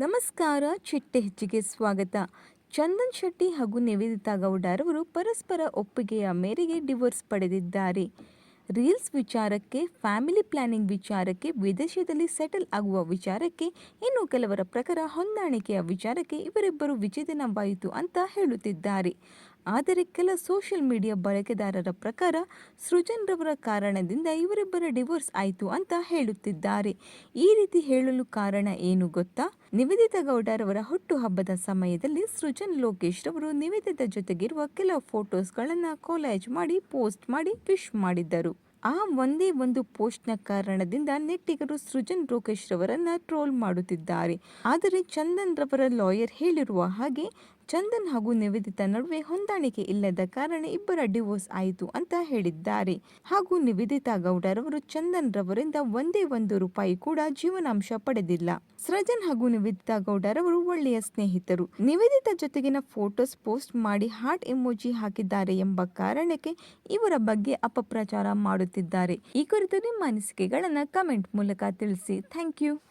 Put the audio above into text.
ನಮಸ್ಕಾರ, ಚಿಟ್ಟೆ ಹೆಚ್ಚಿಗೆ ಸ್ವಾಗತ. ಚಂದನ್ ಶೆಟ್ಟಿ ಹಾಗೂ ನಿವೇದಿತಾ ಗೌಡರವರು ಪರಸ್ಪರ ಒಪ್ಪಿಗೆಯ ಮೇರೆಗೆ ಡಿವೋರ್ಸ್ ಪಡೆದಿದ್ದಾರೆ. ರೀಲ್ಸ್ ವಿಚಾರಕ್ಕೆ, ಫ್ಯಾಮಿಲಿ ಪ್ಲಾನಿಂಗ್ ವಿಚಾರಕ್ಕೆ, ವಿದೇಶದಲ್ಲಿ ಸೆಟಲ್ ಆಗುವ ವಿಚಾರಕ್ಕೆ, ಇನ್ನು ಕೆಲವರ ಪ್ರಕಾರ ಹೊಂದಾಣಿಕೆಯ ವಿಚಾರಕ್ಕೆ ಇವರಿಬ್ಬರು ವಿಚ್ಛೇದನವಾಯಿತು ಅಂತ ಹೇಳುತ್ತಿದ್ದಾರೆ. ಆದರೆ ಕೆಲ ಸೋಷಿಯಲ್ ಮೀಡಿಯಾ ಬಳಕೆದಾರರ ಪ್ರಕಾರ ಸೃಜನ್ ರವರ ಕಾರಣದಿಂದ ಇವರಿಬ್ಬರ ಡಿವೋರ್ಸ್ ಆಯಿತು ಅಂತ ಹೇಳುತ್ತಿದ್ದಾರೆ. ಈ ರೀತಿ ಹೇಳಲು ಕಾರಣ ಏನು ಗೊತ್ತಾ? ನಿವೇದಿತಾ ಗೌಡರವರ ಹುಟ್ಟುಹಬ್ಬದ ಸಮಯದಲ್ಲಿ ಸೃಜನ್ ಲೋಕೇಶ್ ರವರು ನಿವೇದಿತಾ ಜೊತೆಗಿರುವ ಕೆಲ ಫೋಟೋಸ್ಗಳನ್ನು ಕೊಲಾಜ್ ಮಾಡಿ, ಪೋಸ್ಟ್ ಮಾಡಿ ವಿಶ್ ಮಾಡಿದ್ದರು. ಆ ಒಂದೇ ಒಂದು ಪೋಸ್ಟ್ನ ಕಾರಣದಿಂದ ನೆಟ್ಟಿಗರು ಸೃಜನ್ ಲೋಕೇಶ್ ರವರನ್ನ ಟ್ರೋಲ್ ಮಾಡುತ್ತಿದ್ದಾರೆ. ಆದರೆ ಚಂದನ್ ರವರ ಲಾಯರ್ ಹೇಳಿರುವ ಹಾಗೆ ಚಂದನ್ ಹಾಗೂ ನಿವೇದಿತಾ ನಡುವೆ ಹೊಂದಾಣಿಕೆ ಇಲ್ಲದ ಕಾರಣ ಇಬ್ಬರ ಡಿವೋರ್ಸ್ ಆಯಿತು ಅಂತ ಹೇಳಿದ್ದಾರೆ. ಹಾಗೂ ನಿವೇದಿತಾ ಗೌಡರವರು ಚಂದನ್ ರವರಿಂದ ಒಂದೇ ಒಂದು ರೂಪಾಯಿ ಕೂಡ ಜೀವನಾಂಶ ಪಡೆದಿಲ್ಲ. ಸೃಜನ್ ಹಾಗೂ ನಿವೇದಿತಾ ಗೌಡರವರು ಒಳ್ಳೆಯ ಸ್ನೇಹಿತರು. ನಿವೇದಿತಾ ಜೊತೆಗಿನ ಫೋಟೋಸ್ ಪೋಸ್ಟ್ ಮಾಡಿ ಹಾರ್ಟ್ ಎಮೋಜಿ ಹಾಕಿದ್ದಾರೆ ಎಂಬ ಕಾರಣಕ್ಕೆ ಇವರ ಬಗ್ಗೆ ಅಪಪ್ರಚಾರ ಮಾಡುತ್ತಿದ್ದಾರೆ. ಈ ಕುರಿತು ನಿಮ್ಮ ಅನಿಸಿಕೆಗಳನ್ನು ಕಮೆಂಟ್ ಮೂಲಕ ತಿಳಿಸಿ. Thank you.